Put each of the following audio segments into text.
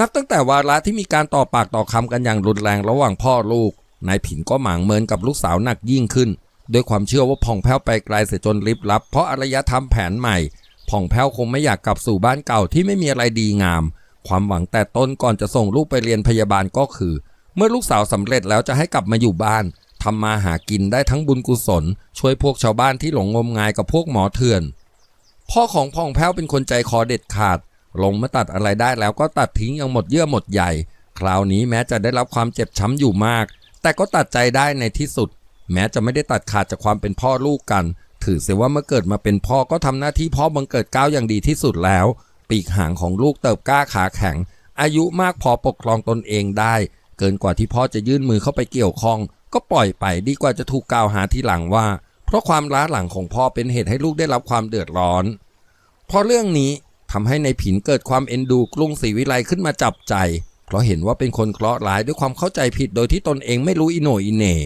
นับตั้งแต่วาระที่มีการต่อปากต่อคำกันอย่างรุนแรงระหว่างพ่อลูก นายผินก็หมางเมินกับลูกสาวหนักยิ่งขึ้น ด้วยความเชื่อว่าผ่องแผ้วไปไกลเสียจนลิบลับ เพราะอารยธรรมแผนใหม่ผ่องแผ้วคงไม่อยากกลับสู่บ้านเก่าที่ไม่มีอะไรดีงาม ความหวังแต่ต้นก่อนจะส่งลูกไปเรียนพยาบาลก็คือ เมื่อลูกสาวสำเร็จแล้วจะให้กลับมาอยู่บ้านทำมาหากินได้ทั้งบุญกุศล ช่วยพวกชาวบ้านที่หลงงมงายกับพวกหมอเถื่อน พ่อของพ่องแพ้วเป็นคนใจคอเด็ดขาด ลงมาตัดอะไรได้แล้วก็ตัดทิ้งอย่างหมดเยื่อหมดใหญ่ คราวนี้แม้จะได้รับความเจ็บช้ำอยู่มาก แต่ก็ตัดใจได้ในที่สุด แม้จะไม่ได้ตัดขาดจากความเป็นพ่อลูกกัน ถือเสียว่าเมื่อเกิดมาเป็นพ่อก็ทำหน้าที่พ่อบังเกิดก้าวอย่างดีที่สุดแล้ว ปีกหางของลูกเติบกล้าขาแข็ง อายุมากพอปกครองตนเองได้ เกินกว่าที่พ่อจะยื่นมือเข้าไปเกี่ยวข้อง ก็ปล่อยไปดีกว่าจะถูกกล่าวหาทีหลังว่า เพราะความล้าหลังของพ่อเป็นเหตุให้ลูกได้รับความเดือดร้อน เพราะเรื่องนี้ ทำให้ในผินเกิดความเอ็นดูกรุงศรีวิไลขึ้นมาจับใจ เพราะเห็นว่าเป็นคนเคราะห์ร้ายด้วยความเข้าใจผิดโดยที่ตนเองไม่รู้อิโนอิเน่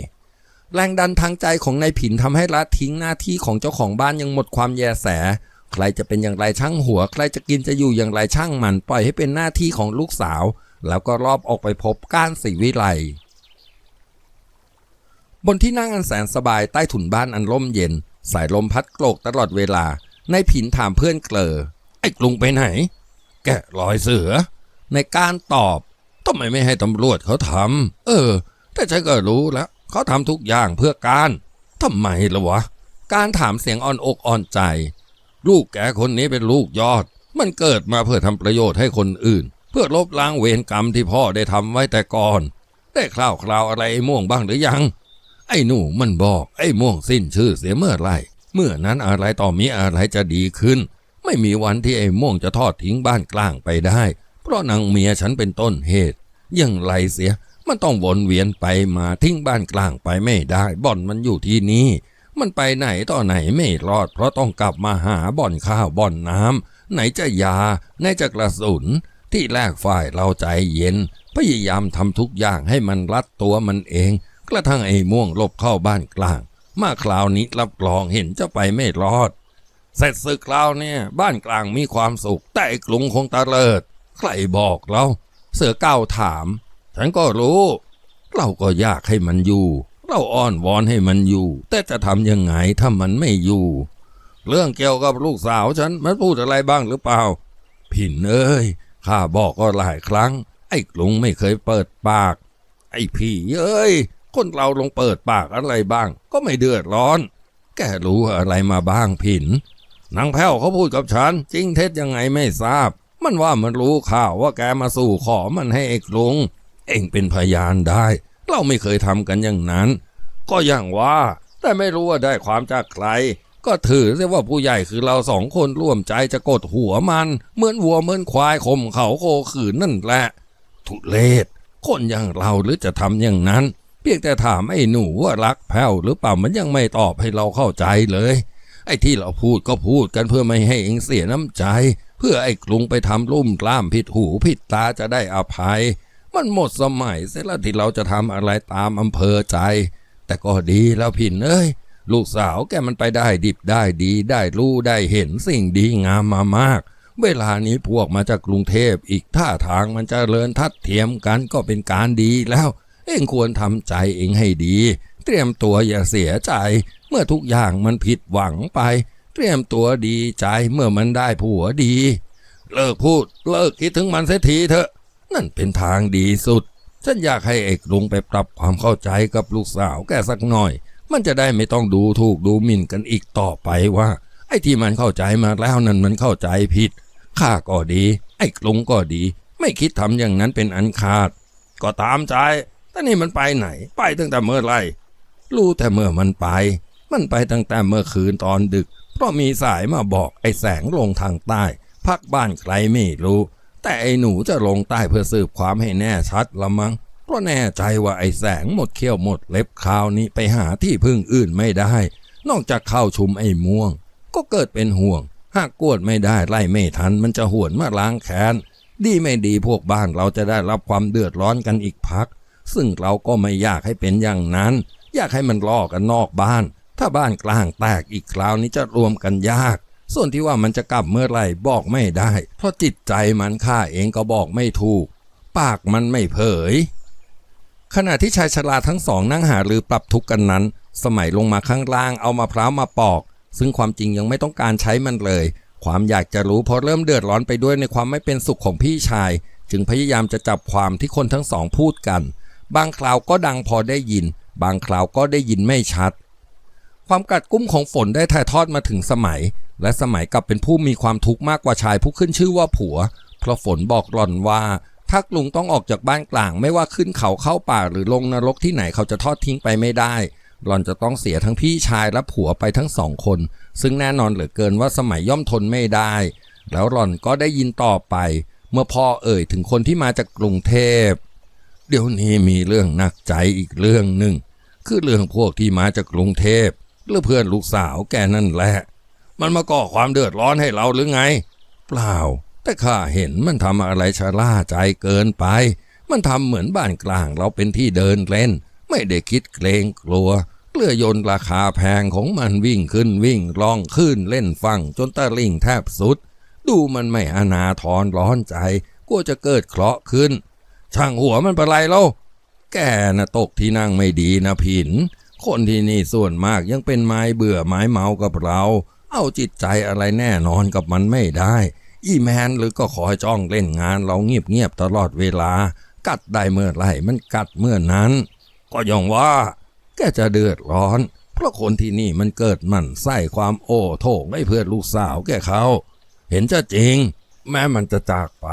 แรงดันทางใจของนายผินทำให้ละทิ้งหน้าที่ของเจ้าของบ้านยังหมดความแยแส ใครจะเป็นอย่างไรช่างหัว ใครจะกินจะอยู่อย่างไรช่างมัน ปล่อยให้เป็นหน้าที่ของลูกสาว แล้วก็รอบออกไปพบก้านศรีวิไลบนที่นั่งอันแสนสบายใต้ถุนบ้านอันร่มเย็น สายลมพัดโกรกตลอดเวลาในายผินถามเพื่อนเกลอ ไอ้กรุงไปไหน แกะรอยเสือ ในการตอบทำไมไม่ให้ตำรวจเขาทำเออ แต่ฉันก็รู้แล้ว เขาทำทุกอย่างเพื่อการทำไมล่ะวะ การถามเสียงอ่อนอกอ่อนใจ ลูกแกคนนี้เป็นลูกยอด มันเกิดมาเพื่อทำประโยชน์ให้คนอื่น เพื่อลบล้างเวรกรรมที่พ่อได้ทำไว้แต่ก่อน ได้คราวคราวๆอะไรม่วงบ้างหรือยัง ไอ้หนูมันบอกไอ้ม่วงสิ้นชื่อเสียเมื่อไรเมื่อนั้นอะไรต่อมีอะไรจะดีขึ้น ไม่มีวันที่ไอ้ม่วงจะทอดทิ้งบ้านกลางไปได้ เพราะนางเมียฉันเป็นต้นเหตุยังไรเสีย มันต้องวนเวียนไปมาทิ้งบ้านกลางไปไม่ได้ บ่อนมันอยู่ที่นี่ มันไปไหนต่อไหนไม่รอด เพราะต้องกลับมาหาบ่อนข้าวบ่อนน้ำไหนจะยาไหนจะกระสุน ที่แรกฝ่ายเราใจเย็น พยายามทำทุกอย่างให้มันรัดตัวมันเอง กระทั่งไอ้ม่วงลบเข้าบ้านกลาง มาคราวนี้รับรองเห็นจะไปไม่รอด เสร็จศึกคราวเนี่ยบ้านกลางมีความสุข แต่อ้กรุงคงตะเลิด ใครบอกเราเสือเก้าถาม ฉันก็รู้ เราก็อยากให้มันอยู่ เราอ้อนวอนให้มันอยู่ แต่จะทำยังไงถ้ามันไม่อยู่ เรื่องเกี่ยวกับลูกสาวฉันมันพูดอะไรบ้างหรือเปล่า ผินเอ้ยข้าบอกก็หลายครั้ง ไอ้กรุงไม่เคยเปิดปาก ไอ้พี่เอ้ยคนเราลงเปิดปากอะไรบ้าง ก็ไม่เดือดร้อน แกรู้อะไรมาบ้างผิน นางแพ้วเขาพูดกับฉัน จริงเท็จยังไงไม่ทราบ มันว่ามันรู้ข่าวว่าแกมาสู่ขอมันให้เอกลุง เองเป็นพยานได้ เราไม่เคยทำกันอย่างนั้น ก็อย่างว่า แต่ไม่รู้ว่าได้ความจากใคร ก็ถือเสียว่าผู้ใหญ่คือเราสองคนร่วมใจจะกดหัวมัน เหมือนวัวเหมือนควายข่มเขาโคขืนนั่นแหละ ทุเลศคนอย่างเราหรือจะทำอย่างนั้น เพียงแต่ถามไอ้หนูว่ารักแพ้วหรือเปล่ามันยังไม่ตอบให้เราเข้าใจเลย อ้ที่เราพูดก็พูดกันเพื่อไม่ให้เองเสียน้ำใจ เพื่อไอ้กรุงไปทำลุ่มกล้ามผิดหูผิดตาจะได้อภัย มันหมดสมัยเสียแล้วที่เราจะทำอะไรตามอำเภอใจ แต่ก็ดีแล้วผินเอ้ยลูกสาวแกมันไปได้ดิบได้ดีได้รู้ได้เห็นสิ่งดีงามมามาก เวลานี้พวกมาจากกรุงเทพอีกท่าทางมันจเจริญทัดเทียมกันก็เป็นการดีแล้ว เองควรทำใจเองให้ดี เตรียมตัวอย่าเสียใจ เมื่อทุกอย่างมันผิดหวังไป เตรียมตัวดีใจเมื่อมันได้ผัวดี เลิกพูดเลิกคิดถึงมันเสียทีเถอะ นั่นเป็นทางดีสุด ฉันอยากให้เอกลุงไปปรับความเข้าใจกับลูกสาวแกสักหน่อย มันจะได้ไม่ต้องดูถูกดูหมิ่นกันอีกต่อไปว่า ไอ้ที่มันเข้าใจมาแล้วนั่นมันเข้าใจผิดข้าก็ดี ไอ้กลุงก็ดี ไม่คิดทำอย่างนั้นเป็นอันขาด ก็ตามใจแต่นี่มันไปไหน ไปตั้งแต่เมื่อไหร รู้แต่เมื่อมันไป มันไปตั้งแต่เมื่อคืนตอนดึก เพราะมีสายมาบอกไอ้แสงลงทางใต้ พักบ้านใครไม่รู้ แต่ไอ้หนูจะลงใต้เพื่อสืบความให้แน่ชัดละมั้งเพราะแน่ใจว่าไอ้แสงหมดเขี้ยวหมดเล็บคราวนี้ไปหาที่พึ่งอื่นไม่ได้ นอกจากเข้าชุมไอ้ม่วง ก็เกิดเป็นห่วง หากกวดไม่ได้ไล่ไม่ทัน มันจะหวนมาล้างแค้นดีไม่ดีพวกบ้านเราจะได้รับความเดือดร้อนกันอีกพัก ซึ่งเราก็ไม่อยากให้เป็นอย่างนั้น อยากให้มันลอกกันนอกบ้าน ถ้าบ้านกลางแตกอีกคราวนี้จะรวมกันยาก ส่วนที่ว่ามันจะกลับเมื่อไหร่บอกไม่ได้ เพราะจิตใจมันข้าเองก็บอกไม่ถูก ปากมันไม่เผย ขณะที่ชายชราทั้งสองนั่งหาหรือปรับทุกข์กันนั้น สมัยลงมาข้างล่างเอามาพร้าวมาปอก ซึ่งความจริงยังไม่ต้องการใช้มันเลย ความอยากจะรู้พราะเริ่มเดือดร้อนไปด้วยในความไม่เป็นสุขของพี่ชาย จึงพยายามจะจับความที่คนทั้งสองพูดกัน บางคราวก็ดังพอได้ยิน บางคราวก็ได้ยินไม่ชัด ความกัดกุ้มของฝนได้ถ่ายทอดมาถึงสมัย และสมัยกลับเป็นผู้มีความทุกข์มากกว่าชายผู้ขึ้นชื่อว่าผัว เพราะฝนบอกหล่อนว่าถ้ากลุงต้องออกจากบ้านกลาง ไม่ว่าขึ้นเขาเข้าป่าหรือลงนรกที่ไหนเขาจะทอดทิ้งไปไม่ได้ หล่อนจะต้องเสียทั้งพี่ชายและผัวไปทั้งสองคน ซึ่งแน่นอนเหลือเกินว่าสมัยย่อมทนไม่ได้ แล้วหล่อนก็ได้ยินต่อไป เมื่อพ่อเอ่ยถึงคนที่มาจากกรุงเทพ เดี๋ยวนี้มีเรื่องหนักใจอีกเรื่องหนึ่งคือเรื่องพวกที่มาจากกรุงเทพหรือเพื่อนลูกสาวแกนั่นแหละ มันมาก่อความเดือดร้อนให้เราหรือไง เปล่า แต่ข้าเห็นมันทำอะไรชะล่าใจเกินไป มันทำเหมือนบ้านกลางเราเป็นที่เดินเล่น ไม่ได้คิดเกรงกลัวเรือยนต์ราคาแพงของมันวิ่งขึ้นวิ่งล่องขึ้นเล่นฟังจนตะลิ่งแทบสุด ดูมันไม่อนาทรร้อนใจกลัวจะเกิดเคราะห์ขึ้น ช่างหัวมันเป็นไรเล่าแกน่ะตกที่นั่งไม่ดีนะผิน คนที่นี่ส่วนมากยังเป็นไม้เบื่อไม้เมากับเรา เอาจิตใจอะไรแน่นอนกับมันไม่ได้ อีแมนหรือก็ขอให้จ้องเล่นงานเราเงียบๆตลอดเวลา กัดได้เมื่อไหร่มันกัดเมื่อนั้น ก็ยองว่า แกจะเดือดร้อน เพราะคนที่นี่มันเกิดมันไส้ความโอ้โถงให้เพื่อนลูกสาวแกเขา เห็นจะจริง แม้มันจะจากไป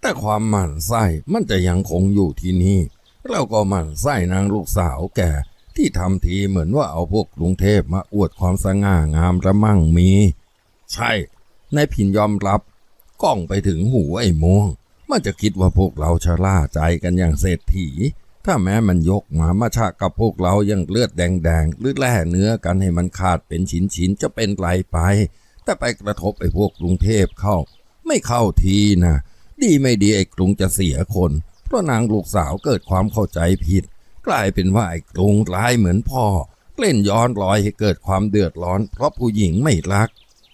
แต่ความหมั่นไส้มันจะยังคงอยู่ที่นี่แล้วก็หมั่นไส้นางลูกสาวแก่ที่ทำทีเหมือนว่าเอาพวกกรุงเทพมาอวดความสง่างามระมั่งมี ใช่นายผินยอมรับกล้องไปถึงหูไอ้ม่วง มันจะคิดว่าพวกเราชะล่าใจกันอย่างเศรษฐี ถ้าแม้มันยกมามาชะกับพวกเรายังเลือดแดงๆหรือแล่เนื้อกันให้มันขาดเป็นชิ้นๆจะเป็นไรไป แต่ไปกระทบไอ้พวกกรุงเทพเข้า ไม่เข้าทีนะ ดีไม่ดีไอ้กรุงจะเสียคน เพราะนางลูกสาวเกิดความเข้าใจผิด กลายเป็นว่าไอ้กรุงร้ายเหมือนพ่อ เล่นย้อนรอยให้เกิดความเดือดร้อน เพราะผู้หญิงไม่รัก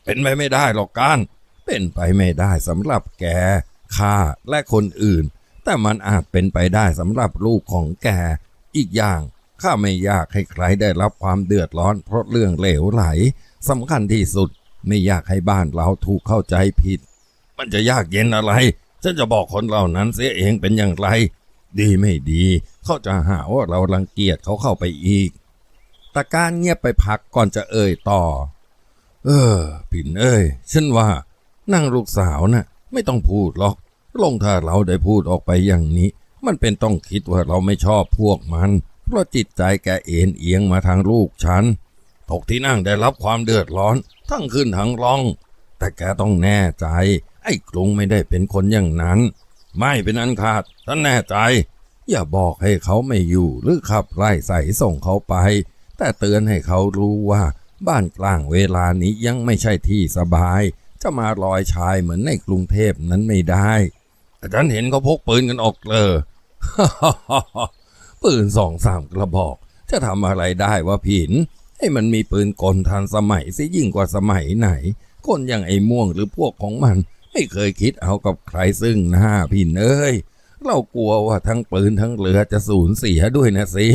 เป็นไปไม่ได้หรอกการเป็นไปไม่ได้สำหรับแกข้าและคนอื่น แต่มันอาจเป็นไปได้สำหรับลูกของแก อีกอย่างข้าไม่อยากให้ใครได้รับความเดือดร้อน เพราะเรื่องเหลวไหลสำคัญที่สุดไม่อยากให้บ้านเราถูกเข้าใจผิด มันจะยากเย็นอะไร ฉันจะบอกคนเหล่านั้นเสียเองเป็นอย่างไร ดีไม่ดี เขาจะหาว่าเรารังเกียจเขาเข้าไปอีกตาการเงียบไปพักก่อนจะเอ่ยต่อ เออผินเอ้ย ฉันว่านั่งลูกสาวน่ะ ไม่ต้องพูดหรอก ลงถ้าเราได้พูดออกไปอย่างนี้ มันเป็นต้องคิดว่าเราไม่ชอบพวกมัน เพราะจิตใจแกเอ็นเอียงมาทางลูกฉันตกที่นั่งได้รับความเดือดร้อน ทั้งขึ้นทั้งล่อง แต่แกต้องแน่ใจ ไอ้กรุงไม่ได้เป็นคนอย่างนั้น ไม่เป็นอันขาดท่านแน่ใจ อย่าบอกให้เขาไม่อยู่หรือขับไล่ใส่ส่งเขาไป แต่เตือนให้เขารู้ว่า บ้านกลางเวลานี้ยังไม่ใช่ที่สบาย จะมาลอยชายเหมือนในกรุงเทพนั้นไม่ได้แต่ฉันเห็นเขาพกปืนกันออกเลยปืนสองสามกระบอก จะทำอะไรได้วะผิน ให้มันมีปืนกลทันสมัยซิยิ่งกว่าสมัยไหน คนอย่างไอ้ม่วงหรือพวกของมัน ไม่เคยคิดเอากับใครซึ่งหน้าผินเอ้ยเรากลัวว่าทั้งปืนทั้งเรือจะสูญเสียด้วยนะสิ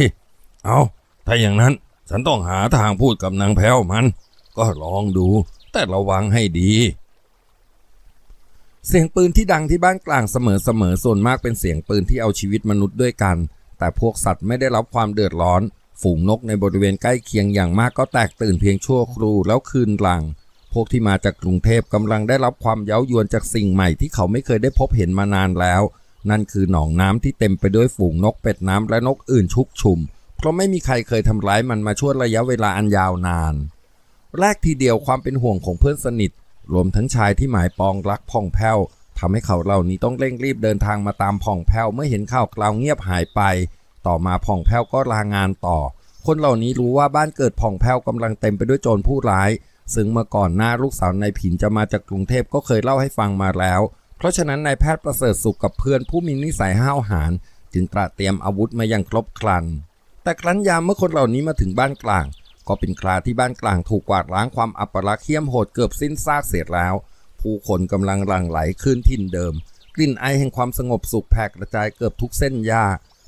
เอาถ้าอย่างนั้นฉันต้องหาทางพูดกับนางแพ้วมัน ก็ลองดู แต่ระวังให้ดี เสียงปืนที่ดังที่บ้านกลางเสมอๆส่วนมากเป็นเสียงปืนที่เอาชีวิตมนุษย์ด้วยกัน แต่พวกสัตว์ไม่ได้รับความเดือดร้อน ฝูงนกในบริเวณใกล้เคียงอย่างมากก็แตกตื่นเพียงชั่วครู่แล้วคืนหลัง พวกที่มาจากกรุงเทพกำลังได้รับความเย้ายวนจากสิ่งใหม่ที่เขาไม่เคยได้พบเห็นมานานแล้ว นั่นคือหนองน้ำที่เต็มไปด้วยฝูงนกเป็ดน้ำและนกอื่นชุกชุม เพราะไม่มีใครเคยทำร้ายมันมาช่วงระยะเวลาอันยาวนาน แรกทีเดียวความเป็นห่วงของเพื่อนสนิท รวมทั้งชายที่หมายปองรักพ่องแผ้วทำให้เขาเหล่านี้ต้องเร่งรีบเดินทางมาตามพ่องแผ้วเมื่อเห็นข่าวกล่าวเงียบหายไป ต่อมาพ่องแผ้วก็ลางานต่อ คนเหล่านี้รู้ว่าบ้านเกิดพ่องแผ้วกำลังเต็มไปด้วยโจรผู้ร้าย ซึ่งเมื่อก่อนหน้าลูกสาวนายผินจะมาจากกรุงเทพก็เคยเล่าให้ฟังมาแล้ว เพราะฉะนั้นนายแพทย์ประเสริฐสุขกับเพื่อนผู้มีนิสัยห้าวหาญจึงตระเตรียมอาวุธมาอย่างครบครัน แต่ครั้นยามเมื่อคนเหล่านี้มาถึงบ้านกลาง ก็เป็นคราที่บ้านกลางถูกกวาดล้างความอัปลักษณ์เหี้ยมโหดเกือบสิ้นซากเสียแล้ว ผู้คนกำลังหลั่งไหลขึ้นทิ่นเดิม กลิ่นไอแห่งความสงบสุขแผ่กระจายเกือบทุกเส้นหญ้า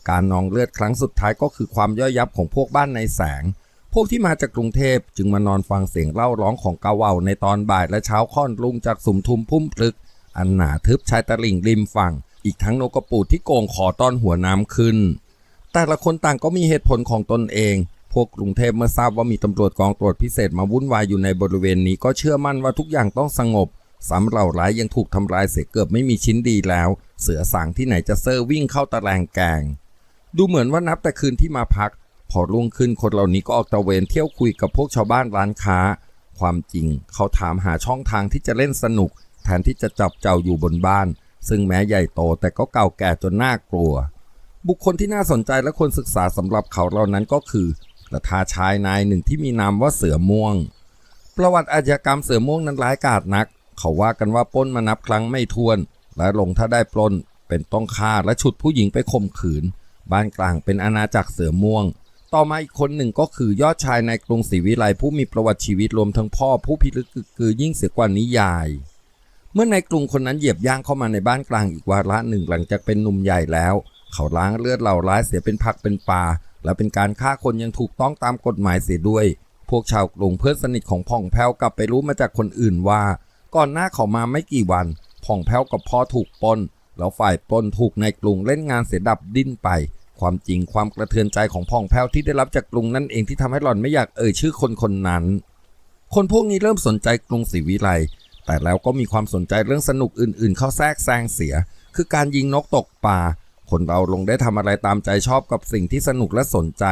การนองเลือดครั้งสุดท้ายก็คือความย่อยยับของพวกบ้านในแสง พวกที่มาจากกรุงเทพจึงมานอนฟังเสียงเล่าร้องของกาเวาในตอนบ่ายและเช้าค่อนลุงจากสุมทุมพุ่มพลึก อันหนาทึบชายตะลิ่งริมฝั่ง อีกทั้งนกกระปูดที่โกงขอต้อนหัวน้ำขึ้น แต่ละคนต่างก็มีเหตุผลของตนเอง พวกกรุงเทพเมื่อทราบว่ามีตำรวจกองตรวจพิเศษมาวุ่นวายอยู่ในบริเวณนี้ก็เชื่อมั่นว่าทุกอย่างต้องสงบสำเหล่าร้ายยังถูกทำลายเสียเกือบไม่มีชิ้นดีแล้ว เสือสางที่ไหนจะเซอร์วิ่งเข้าตะแลงแกง ดูเหมือนว่านับแต่คืนที่มาพัก พอรุ่งขึ้นคนเหล่านี้ก็ออกตระเวนเที่ยวคุยกับพวกชาวบ้านร้านค้า ความจริงเขาถามหาช่องทางที่จะเล่นสนุก แทนที่จะจับเจ้าอยู่บนบ้าน ซึ่งแม้ใหญ่โตแต่ก็เก่าแก่จนน่ากลัว บุคคลที่น่าสนใจและควรศึกษาสำหรับเขาเหล่านั้นก็คือประธาชายนายหนึ่งที่มีนามว่าเสือม่วง ประวัติอาชญากรรมเสือม่วงนั้นร้ายกาจนัก เขาว่ากันว่าปล้นมานับครั้งไม่ถ้วน และลงถ้าได้ปล้น เป็นต้องฆ่าและฉุดผู้หญิงไปข่มขืน บ้านกลางเป็นอาณาจักรเสือม่วง ต่อมาอีกคนหนึ่งก็คือยอดชายในกรุงศรีวิไลผู้มีประวัติชีวิตรวมทั้งพ่อผู้พิลึกกึกกือยิ่งเสียกว่านิยาย เมื่อในกรุงคนนั้นเหยียบย่างเข้ามาในบ้านกลางอีกวาระหนึ่งหลังจากเป็นหนุ่มใหญ่แล้ว เขาล้างเลือดเหล่าร้ายเสียเป็นพักเป็นปลาและเป็นการฆ่าคนยังถูกต้องตามกฎหมายเสียด้วย พวกชาวกรุงเพื่อนสนิทของพ่องแพ้วกลับไปรู้มาจากคนอื่นว่า ก่อนหน้าเขามาไม่กี่วันพ่องแพ้วกับพ่อถูกปล้นแล้วฝ่ายปล้นถูกในกรุงเล่นงานเสียดับดิ้นไป ความจริงความกระเทือนใจของพ่องแพ้วที่ได้รับจากกรุงนั่นเองที่ทำให้หล่อนไม่อยากเอ่ยชื่อคนคนนั้น คนพวกนี้เริ่มสนใจกรุงศรีวิไลแต่แล้วก็มีความสนใจเรื่องสนุกอื่น ๆ เข้าแทรกแซงเสีย คือการยิงนกตกปลาคนเราลงได้ทำอะไรตามใจชอบกับสิ่งที่สนุกและสนใจ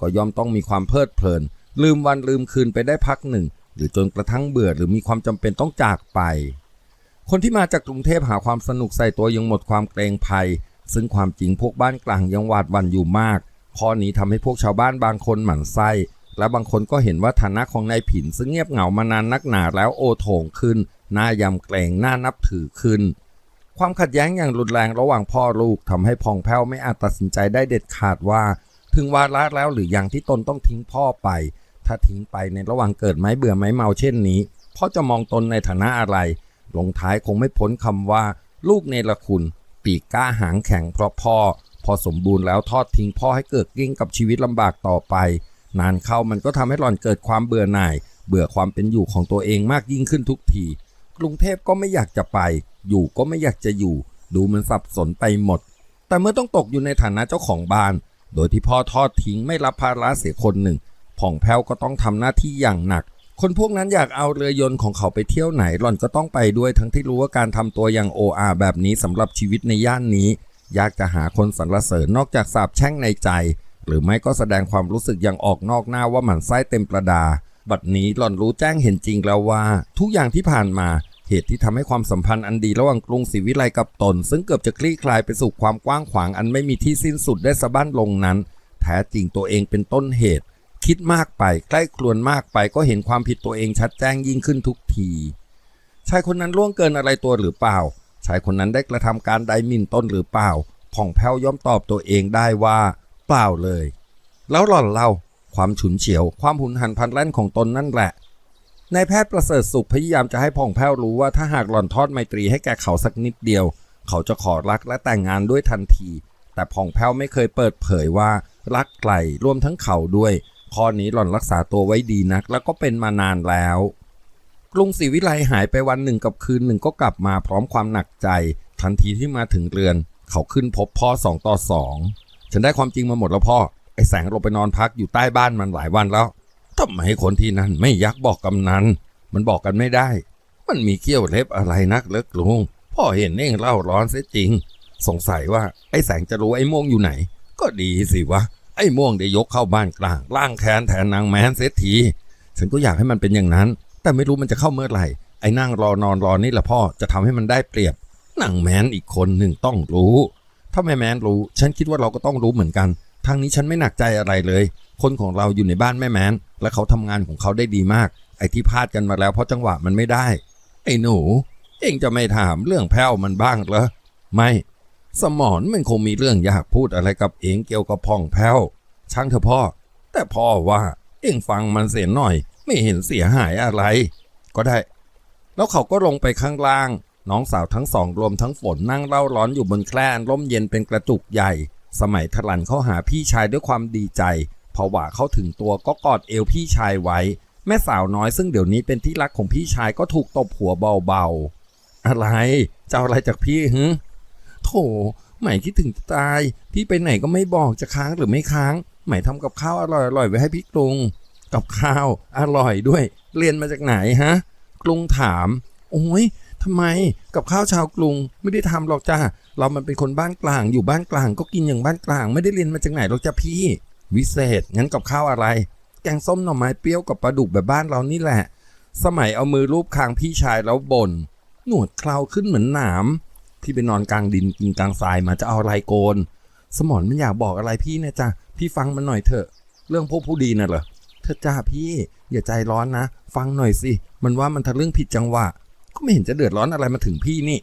ก็ย่อมต้องมีความเพลิดเพลิน ลืมวันลืมคืนไปได้พักหนึ่ง หรือจนกระทั่งเบื่อหรือมีความจำเป็นต้องจากไป คนที่มาจากกรุงเทพหาความสนุกใส่ตัวยังหมดความเกรงภัย ซึ่งความจริงพวกบ้านกลางยังหวาดหวั่นอยู่มาก ข้อนี้ทำให้พวกชาวบ้านบางคนหมั่นไส้ และบางคนก็เห็นว่าฐานะของนายผิน ซึ่งเงียบเหงามานานนักหนาแล้วโอโถงขึ้น หน่ายำเกรงหน่านับถือขึ้น ความขัดแย้งอย่างรุนแรงระหว่างพ่อลูกทำให้พองแผ้วไม่อาจตัดสินใจได้เด็ดขาดว่า ถึงวาระแล้วหรืออย่างที่ตนต้องทิ้งพ่อไป ถ้าทิ้งไปในระหว่างเกิดไม้เบื่อไม้เมาเช่นนี้พ่อจะมองตนในฐานะอะไรลงท้ายคงไม่พ้นคำว่า ลูกเนรคุณ ปีกกล้าหางแข็งเพราะพ่อ พอสมบูรณ์แล้วทอดทิ้งพ่อให้เกิดกิ้งกับชีวิตลำบากต่อไป นานเข้ามันก็ทำให้หล่อนเกิดความเบื่อหน่าย เบื่อความเป็นอยู่ของตัวเองมากยิ่งขึ้นทุกที กรุงเทพก็ไม่อยากจะไป อยู่ก็ไม่อยากจะอยู่ ดูมันสับสนไปหมด แต่เมื่อต้องตกอยู่ในฐานะเจ้าของบ้าน โดยที่พ่อทอดทิ้งไม่รับภาระเสียคนหนึ่งผ่องแผ้วก็ต้องทำหน้าที่อย่างหนัก คนพวกนั้นอยากเอาเรือยนต์ของเขาไปเที่ยวไหนหล่อนก็ต้องไปด้วยทั้งที่รู้ว่าการทำตัวอย่างโออาแบบนี้สำหรับชีวิตในย่านนี้ ยากจะหาคนสรรเสริญนอกจากสาบแช่งในใจ หรือไม่ก็แสดงความรู้สึกอย่างออกนอกหน้าว่าหมันไส้เต็มประดา บัดนี้หล่อนรู้แจ้งเห็นจริงแล้วว่า ทุกอย่างที่ผ่านมาเหตุที่ทำให้ความสัมพันธ์อันดีระหว่างกรุงศรีวิไลกับตน ซึ่งเกือบจะคลี่คลายไปสู่ความกว้างขวางอันไม่มีที่สิ้นสุดได้สะบั้นลงนั้น แท้จริงตัวเองเป็นต้นเหตุ คิดมากไป ใกล้ครวญมากไป ก็เห็นความผิดตัวเองชัดแจ้งยิ่งขึ้นทุกที ชายคนนั้นล่วงเกินอะไรตัวหรือเปล่า ชายคนนั้นได้กระทำการใดหมิ่นตนหรือเปล่า ผ่องแผ้วย่อมตอบตัวเองได้ว่า เปล่าเลย แล้วหล่อนเล่าความฉุนเฉียว ความหุนหันพันแล่นของตนนั่นแหละนายแพทย์ประเสริฐสุขพยายามจะให้ผ่องแผ้วรู้ว่าถ้าหากหล่อนทอดไมตรีให้แก่เขาสักนิดเดียว เขาจะขอรักและแต่งงานด้วยทันที แต่ผ่องแผ้วไม่เคยเปิดเผยว่ารักไกลรวมทั้งเขาด้วย ข้อนี้หล่อนรักษาตัวไว้ดีนัก แล้วก็เป็นมานานแล้ว กรุงศรีวิไลหายไปวันหนึ่งกับคืนหนึ่งก็กลับมาพร้อมความหนักใจ ทันทีที่มาถึงเรือน เขาขึ้นพบพ่อสองต่อสองฉันได้ความจริงมาหมดแล้วพ่อ ไอ้แสงลงไปนอนพักอยู่ใต้บ้านมันหลายวันแล้วทำไมคนที่นั่นไม่ยักบอกกำนันมันบอกกันไม่ได้ มันมีเขี้ยวเล็บอะไรนักเลิกลุงพ่อเห็นเองเล่าร้อนเสียจริง สงสัยว่าไอ้แสงจะรู้ไอ้ม่วงอยู่ไหน ก็ดีสิวะ ไอ้ม่วงได้ยกเข้าบ้านกลางล่างแค้นแทนนางแมนเสียทีฉันก็อยากให้มันเป็นอย่างนั้น แต่ไม่รู้มันจะเข้าเมื่อไหร่ ไอ้นั่งรอนอนรอนี่แหละพ่อจะทำให้มันได้เปรียบนางแมนอีกคนหนึ่งต้องรู้ ถ้าแม่แมนรู้ ฉันคิดว่าเราก็ต้องรู้เหมือนกัน ทางนี้ฉันไม่หนักใจอะไรเลย คนของเราอยู่ในบ้านแม่แมนและเขาทำงานของเขาได้ดีมาก ไอ้ที่พลาดกันมาแล้วเพราะจังหวะมันไม่ได้ ไอ้หนู เองจะไม่ถามเรื่องแพ้วมันบ้างเหรอไม่ สมอนมันคงมีเรื่องอยากพูดอะไรกับเองเกี่ยวกับพ่องแพ้วช่างเถอะพ่อ แต่พ่อว่าเองฟังมันเสียหน่อย ไม่เห็นเสียหายอะไร ก็ได้ แล้วเขาก็ลงไปข้างล่าง น้องสาวทั้งสองรวมทั้งฝนนั่งเล่าร้อนอยู่บนแคร่นร่มเย็นเป็นกระจุกใหญ่ สมัยทลันเข้าหาพี่ชายด้วยความดีใจพอหว่าเข้าถึงตัวก็กอดเอวพี่ชายไว้ แม่สาวน้อยซึ่งเดี๋ยวนี้เป็นที่รักของพี่ชายก็ถูกตบหัวเบาๆอะไรจะอาอะไรจากพี่ฮึ โถใหม่คิดถึงจะตาย พี่ไปไหนก็ไม่บอกจะค้างหรือไม่ค้าง ใหม่ทำกับข้าวอร่อยๆไว้ให้พี่กรุง กับข้าวอร่อยด้วย เรียนมาจากไหนฮะ กรุงถาม โอ้ยทำไมกับข้าวชาวกรุงไม่ได้ทำหรอกจ้าเรามันเป็นคนบ้านกลางอยู่บ้านกลาง ก็กินอย่างบ้านกลาง ไม่ได้เรียนมาจากไหนหรอกจ้าพี่ วิเศษงั้นกับข้าวอะไร แกงส้มหน่อไม้เปรี้ยวกับปลาดุกแบบบ้านเรานี่แหละ สมัยเอามือรูปคางพี่ชายแล้วบน่นหนวดเคราวขึ้นเหมือนหนาม พี่ไปนอนกลางดินกินกลางทรายมาจะเอาอะไรโกน สมอนมันอยากบอกอะไรพี่เนี่ยจ้ะพี่ฟังมันหน่อยเถอะ เรื่องพวกผู้ดีน่ะเหรอเธอจ้าพี่อย่าใจร้อนนะ ฟังหน่อยสิมันว่ามันทะเรื่องผิดจังหวะ ก็ไม่เห็นจะเดือดร้อนอะไรมาถึงพี่นี่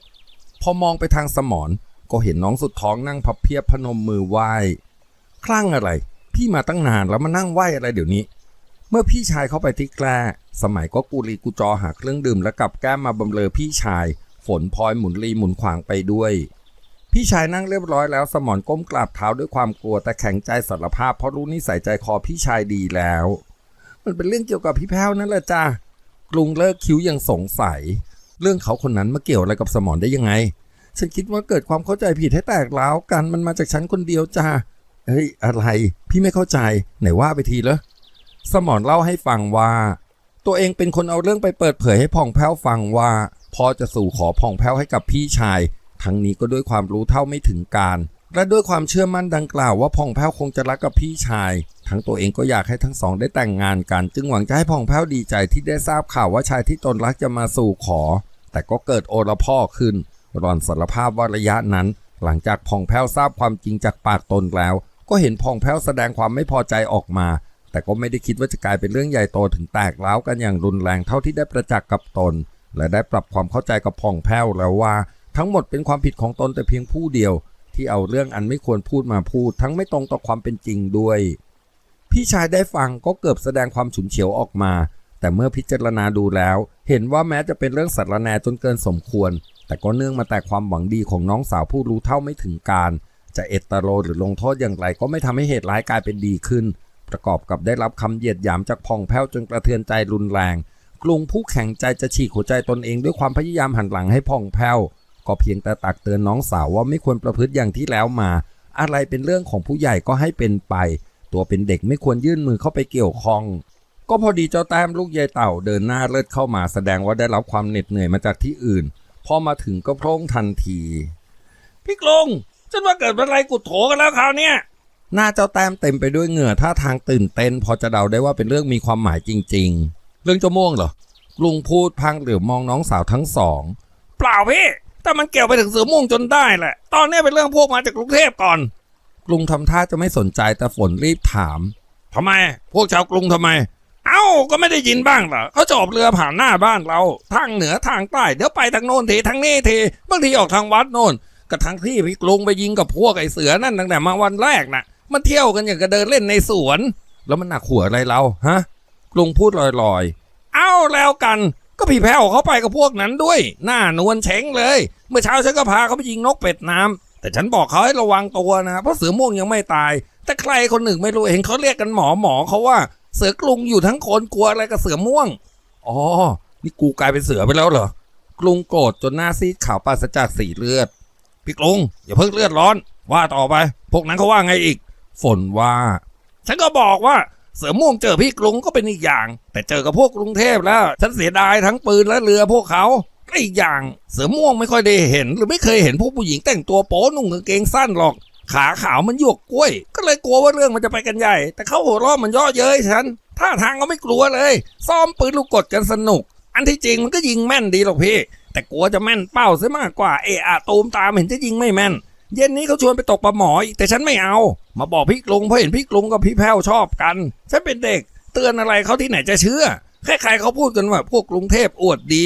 พอมองไปทางสมอนก็เห็นน้องสุดท้องนั่งพับเพียบพนมมือไหว้คลั่งอะไร พี่มาตั้งนานแล้วมานั่งไหว้อะไรเดี๋ยวนี้ เมื่อพี่ชายเข้าไปที่แกล้สมัยก็กูรีกูจอหาเครื่องดื่มแล้วกลับแก้มมาบำเรอพี่ชาย ฝนพลอยหมุนรีหมุนขวางไปด้วย พี่ชายนั่งเรียบร้อยแล้วสมอนก้มกราบเท้าด้วยความกลัวแต่แข็งใจสารภาพเพราะรู้นิสัยใจคอพี่ชายดีแล้ว มันเป็นเรื่องเกี่ยวกับพี่แพ้วนั่นแหละจ้ากรุงเลิกคิ้วยังสงสัย เรื่องเขาคนนั้นมาเกี่ยวอะไรกับสมอนได้ยังไง ฉันคิดว่าเกิดความเข้าใจผิดให้แตกร้าวกันมันมาจากฉันคนเดียวจ้าเฮ้ยอะไรพี่ไม่เข้าใจไหนว่าไปทีเลยสมอนเล่าให้ฟังว่า ตัวเองเป็นคนเอาเรื่องไปเปิดเผยให้พ่องแพ้วฟังว่า พ่อจะสู่ขอพ่องแพ้วให้กับพี่ชาย ทั้งนี้ก็ด้วยความรู้เท่าไม่ถึงการ และด้วยความเชื่อมั่นดังกล่าวว่าพ่องแพ้วคงจะรักกับพี่ชาย ทั้งตัวเองก็อยากให้ทั้งสองได้แต่งงานกัน จึงหวังจะให้พ่องแพ้วดีใจที่ได้ทราบข่าวว่าชายที่ตนรักจะมาสู่ขอ แต่ก็เกิดโอละพ่อขึ้นรอนสารภาพว่าระยะนั้น หลังจากพ่องแพ้วทราบความจริงจากปากตนแล้ว ก็เห็นพ่องแพ้วแสดงความไม่พอใจออกมา แต่ก็ไม่ได้คิดว่าจะกลายเป็นเรื่องใหญ่โตถึงแตกร้ากันอย่างรุนแรงเท่าที่ได้ประจักษ์กับตน และได้ปรับความเข้าใจกับพ่องแพ้วแล้วว่า ทั้งหมดเป็นความผิดของตนแต่เพียงผู้เดียว ที่เอาเรื่องอันไม่ควรพูดมาพูด ทั้งไม่ตรงต่อความเป็นจริงด้วย พี่ชายได้ฟังก็เกือบแสดงความฉุนเฉียวออกมา แต่เมื่อพิจารณาดูแล้ว เห็นว่าแม้จะเป็นเรื่องสัตว์ระแนจนเกินสมควร แต่ก็เนื่องมาแต่ความหวังดีของน้องสาวผู้รู้เท่าไม่ถึงการ จะเอตตโรหรือลงโทษอย่างไรก็ไม่ทำให้เหตุร้ายกลายเป็นดีขึ้น ประกอบกับได้รับคำเหยียดหยามจากพองแพ้วจนกระเทือนใจรุนแรง กรุงผู้แข็งใจจะฉีกหัวใจตนเองด้วยความพยายามหันหลังให้พองแพ้ว ก็เพียงแต่ตักเตือนน้องสาวว่าไม่ควรประพฤติอย่างที่แล้วมา อะไรเป็นเรื่องของผู้ใหญ่ก็ให้เป็นไป ตัวเป็นเด็กไม่ควรยื่นมือเข้าไปเกี่ยวข้อง ก็พอดีเจ้าแต้มลูกยายเต่าเดินหน้าเลิศเข้ามาแสดงว่าได้รับความเหน็ดเหนื่อยมาจากที่อื่น พอมาถึงก็โพร่งทันทีพี่กลงฉันว่าเกิดอะไรกุดโถกันแล้วคราวเนี้ยหน้าเจ้าแต้มเต็มไปด้วยเหงื่อท่าทางตื่นเต้น พอจะเดาได้ว่าเป็นเรื่องมีความหมายจริง ๆ เรื่องเจ้าม่วงเหรอกลุงพูดพังเหลือบมองน้องสาวทั้งสอง เปล่าพี่แต่มันเกี่ยวไปถึงเสือม่วงจนได้แหละ ตอนนี้เป็นเรื่องพวกมาจากกรุงเทพก่อนกลุงทำท่าจะไม่สนใจแต่ฝนรีบถามทำไม พวกชาวกรุงทำไม เอ้าก็ไม่ได้ยินบ้างเหรอเขาจอบเรือผ่านหน้าบ้านเรา ทางเหนือทางใต้เดี๋ยวไปทางโน้นทีทางนี้ทีบางทีออกทางวัดโน่นก็ทั้งที่พี่กรุงไปยิงกับพวกไอ้เสือนั่นตั้งแต่มาวันแรกน่ะมันเที่ยวกันอย่างกระเดินเล่นในสวน แล้วมันหนักหัวอะไรเราฮะก ลุงพูดลอยๆ เอ้าแล้วกัน ก็พี่แพ้วเขาไปกับพวกนั้นด้วย หน้านวลเช้งเลย เมื่อเช้าฉันก็พาเขาไปยิงนกเป็ดน้ำแต่ฉันบอกเขาให้ระวังตัวนะเพราะเสือม่วงยังไม่ตาย แต่ใครคนหนึ่งไม่รู้เห็นเขาเรียกกันหมอหมอเขาว่าเสือกรุงอยู่ทั้งคนกลัวอะไรกับเสือม่วงอ๋อนี่กูกลายเป็นเสือไปแล้วเหรอกลุงโกรธจนหน้าซีดขาวปราศจากสีเลือดพี่กรุงอย่าเพิ่งเลือดร้อน ว่าต่อไป พวกนั้นเขาว่าไงอีก ฝนว่า ฉันก็บอกว่า เสือม่วงเจอพี่กรุงก็เป็นอีกอย่าง แต่เจอกับพวกกรุงเทพแล้ว ฉันเสียดายทั้งปืนและเรือพวกเขาอีกอย่างเสือม่วงไม่ค่อยได้เห็น หรือไม่เคยเห็นพวกผู้หญิงแต่งตัวโป๊นุ่งกางเกงสั้นหรอก ขาขาวมันหยวกกล้วย ก็เลยกลัวว่าเรื่องมันจะไปกันใหญ่ แต่เขาหัวเราะมันย่อเย้ยฉันท่าทางก็ไม่กลัวเลย ซ้อมปืนลูกกดกันสนุก อันที่จริงมันก็ยิงแม่นดีหรอกพี่ แต่กลัวจะแม่นเป้าซะมากกว่าเอะอะตูมตามเห็นจะยิงไม่แม่น เย็นนี้เขาชวนไปตกปลาหมออีกแต่ฉันไม่เอา มาบอกพี่กรุงเพราะเห็นพี่กรุงกับพี่แพ้วชอบกัน ฉันเป็นเด็ก เตือนอะไรเขาที่ไหนจะเชื่อใครๆเขาพูดกันว่าพวกกรุงเทพอวดดี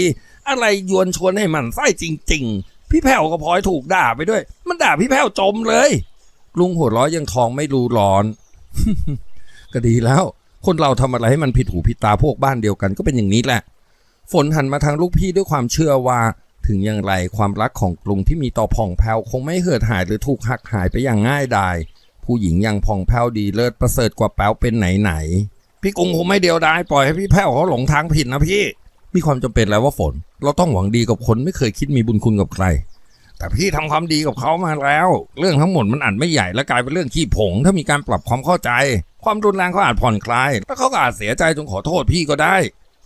อะไรยวนชวนให้มันไส้จริง ๆ พี่แพ้วก็พลอยถูกด่าไปด้วย มันด่าพี่แพ้วจมเลย ลุงหัวร้อยยังทองไม่รู้ร้อน ก็ดีแล้ว คนเราทำอะไรให้มันผิดหูผิดตาพวกบ้านเดียวกันก็เป็นอย่างนี้แหละ ฝนหันมาทางลูกพี่ด้วยความเชื่อว่า ถึงอย่างไรความรักของกรุงที่มีต่อผ่องแผ้วคงไม่เหือดหายหรือถูกหักหายไปอย่างง่ายดาย ผู้หญิงยังผ่องแผ้วดีเลิศประเสริฐกว่าแป๊วเป็นไหนไหน พี่กรุงคงไม่เดียวดายปล่อยให้พี่แพ้วเขาหลงทางผิดนะพี่ มีความจำเป็นแล้วว่าฝน เราต้องหวังดีกับคนไม่เคยคิดมีบุญคุณกับใคร แต่พี่ทำความดีกับเขามาแล้ว เรื่องทั้งหมดมันอาจไม่ใหญ่และกลายเป็นเรื่องขี้ผง ถ้ามีการปรับความเข้าใจ ความรุนแรงเขาอาจผ่อนคลาย แล้วเขาก็อาจเสียใจจนขอโทษพี่ก็ได้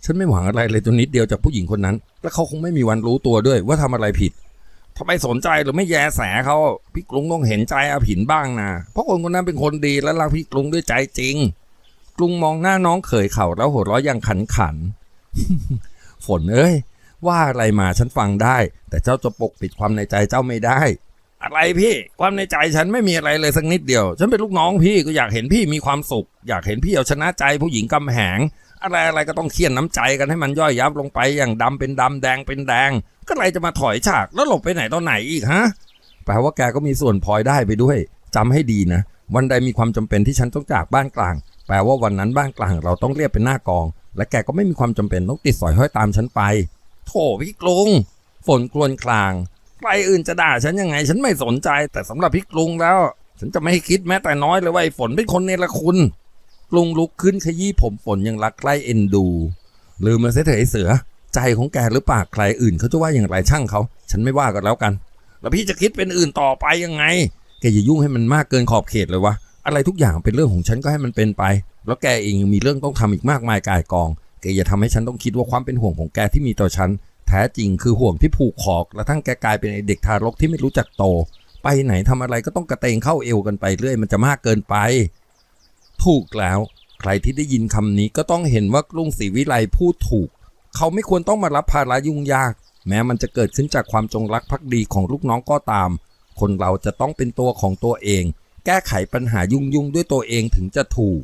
ฉันไม่หวังอะไรเลยจนนิดเดียวจากผู้หญิงคนนั้น และเขาคงไม่มีวันรู้ตัวด้วยว่าทำอะไรผิดทำไมสนใจหรือไม่แยแสเขาพี่กรุงต้องเห็นใจอาผินบ้างนะเพราะคนคนนั้นเป็นคนดีและรักพี่กรุงด้วยใจจริง กรุงมองหน้าน้องเขยเขาแล้วหัวเราะอย่างขันขัน ฝนเอ้ยว่าอะไรมาฉันฟังได้ แต่เจ้าจะปกปิดความในใจเจ้าไม่ได้ อะไรพี่ ความในใจฉันไม่มีอะไรเลยสักนิดเดียว ฉันเป็นลูกน้องพี่ก็อยากเห็นพี่มีความสุข อยากเห็นพี่เอาชนะใจผู้หญิงกำแหง อะไรอะไรก็ต้องเคี่ยนน้ำใจกันให้มันย่อยยับลงไปอย่างดำเป็นดำแดงเป็นแดง ก็เลยจะมาถอยฉากแล้วหลบไปไหนตอนไหนอีกฮะแปลว่าแกก็มีส่วนพลอยได้ไปด้วยจำให้ดีนะ วันใดมีความจำเป็นที่ฉันต้องจากบ้านกลาง แปลว่าวันนั้นบ้านกลางเราต้องเรียกเป็นหน้ากอง และแกก็ไม่มีความจำเป็นต้องติดสอยห้อยตามฉันไปโถพี่กรุงฝนกลวนกลางใครอื่นจะด่าฉันยังไง ฉันไม่สนใจ แต่สำหรับพี่กรุงแล้ว ฉันจะไม่ให้คิดแม้แต่น้อยเลยว่าไอ้ฝนเป็นคนเนรคุณ กรุงลุกขึ้นขยี้ผมฝนยังรักใกล้เอ็นดูลืมมาเสียเถอะไอเสือ ใจของแกหรือปากใครอื่นเขาจะว่าอย่างไรช่างเขา ฉันไม่ว่ากันแล้วกัน แล้วพี่จะคิดเป็นอื่นต่อไปยังไง แกอย่ายุ่งให้มันมากเกินขอบเขตเลยวะอะไรทุกอย่างเป็นเรื่องของฉันก็ให้มันเป็นไป แล้วแกเองยังมีเรื่องต้องทำอีกมากมายกายกองแกอย่าทำให้ฉันต้องคิดว่าความเป็นห่วงของแกที่มีต่อฉัน แท้จริงคือห่วงที่ผูกคอกและทั้งแกกลายเป็นเด็กทารกที่ไม่รู้จักโต ไปไหนทำอะไรก็ต้องกระเตงเข้าเอวกันไปเรื่อยมันจะมากเกินไป ถูกแล้ว ใครที่ได้ยินคำนี้ก็ต้องเห็นว่ากรุงศรีวิไลพูดถูก เขาไม่ควรต้องมารับภาระยุ่งยาก แม้มันจะเกิดขึ้นจากความจงรักภักดีของลูกน้องก็ตาม คนเราจะต้องเป็นตัวของตัวเอง แก้ไขปัญหายุ่งยุ่งๆด้วยตัวเองถึงจะถูก